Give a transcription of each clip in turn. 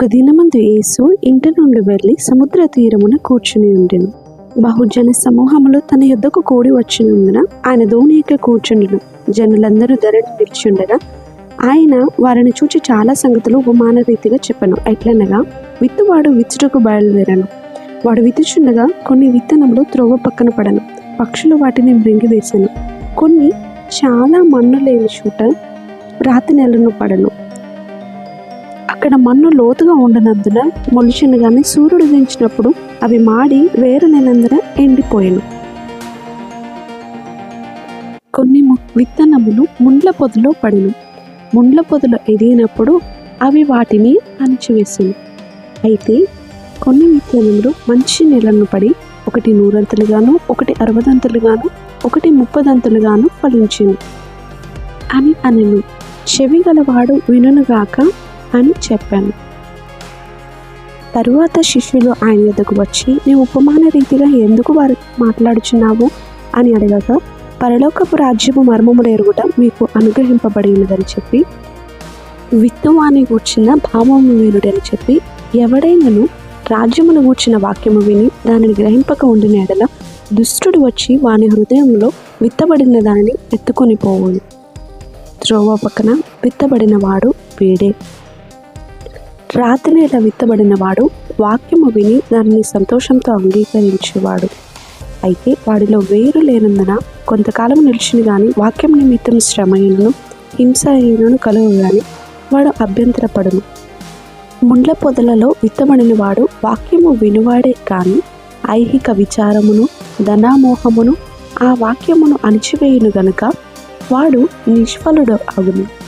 ఒక దినమందు యేసు ఇంటి నుండి వెళ్ళి సముద్ర తీరమున కూర్చుని ఉండెను. బహుజన సమూహములు తన యుద్ధకు కూడి వచ్చినందున ఆయన దోణి కూర్చుండెను. జనులందరూ ధరను నిలిచుండగా ఆయన వారిని చూచి చాలా సంగతులు ఉపమాన రీతిగా చెప్పను. ఎట్లనగా విత్తువాడు విచ్చుటకు బయలుదేరను. వాడు విత్తుచుండగా కొన్ని విత్తనములు త్రోవ పక్కన పడను. పక్షులు వాటిని మృంగివేశాను కొన్ని చాలా మన్ను లేని చోట రాతి నెలను పడను. అక్కడ మన్ను లోతుగా ఉండనందున మొలిచిన గాని సూర్యుడు దించినప్పుడు అవి మాడి వేరు నెలందున ఎండిపోయాను. కొన్ని ము- విత్తనములు ముండ్ల పొదలో పడిను. ముండ్ల పొదలు ఎదిగినప్పుడు అవి వాటిని అణిచివేసాను. అయితే కొన్ని విత్తనములు మంచి నీళ్ళను పడి ఒకటి నూరంతులుగాను ఒకటి అరవదంతులుగాను ఒకటి ముప్పదంతలుగాను ఫలించింది అని అనను. చెవి గలవాడు వినునుగాక అని చెప్పాను. తరువాత శిష్యులు ఆయన ఎదుగు వచ్చి నీ ఉపమాన రీతిగా ఎందుకు వారు మాట్లాడుచున్నావు? అని అడగగా పరలోకపు రాజ్యము మర్మములు ఎరుగుట మీకు అనుగ్రహింపబడినదని చెప్పి విత్తువాని కూర్చిన భావము వినుడని చెప్పి ఎవడైనను రాజ్యమును కూర్చిన వాక్యము విని దానిని గ్రహింపక ఉండిన ఎడల దుష్టుడు వచ్చి వాని హృదయంలో విత్తబడిన దానిని ఎత్తుకొని పోవును. త్రోవ పక్కన విత్తబడిన వాడు వీడే. రాతి నేల విత్తబడిన వాడు వాక్యము విని దానిని సంతోషంతో అంగీకరించేవాడు. అయితే వాడిలో వేరు లేనందున కొంతకాలం నిలిచిన గాని వాక్యం నిమిత్తం శ్రమయులను హింస అయినను వాడు అభ్యంతరపడును. ముండ్ల పొదలలో విత్తబడిన వాడు వాక్యము వినువాడే కానీ ఐహిక విచారమును ధనామోహమును ఆ వాక్యమును అణిచివేయును గనుక వాడు నిష్ఫలుడు అగును.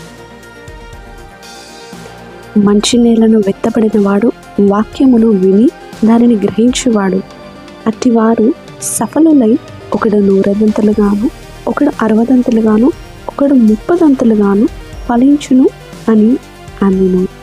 మంచి నేలను వెత్తబడినవాడు వాక్యమును విని దానిని గ్రహించువాడు. అట్టివారు సఫలులై ఒకడు నూరదంతులుగాను ఒకడు అరవదంతులుగాను ఒకడు ముప్పదంతులుగాను ఫలించును అని అన్నును.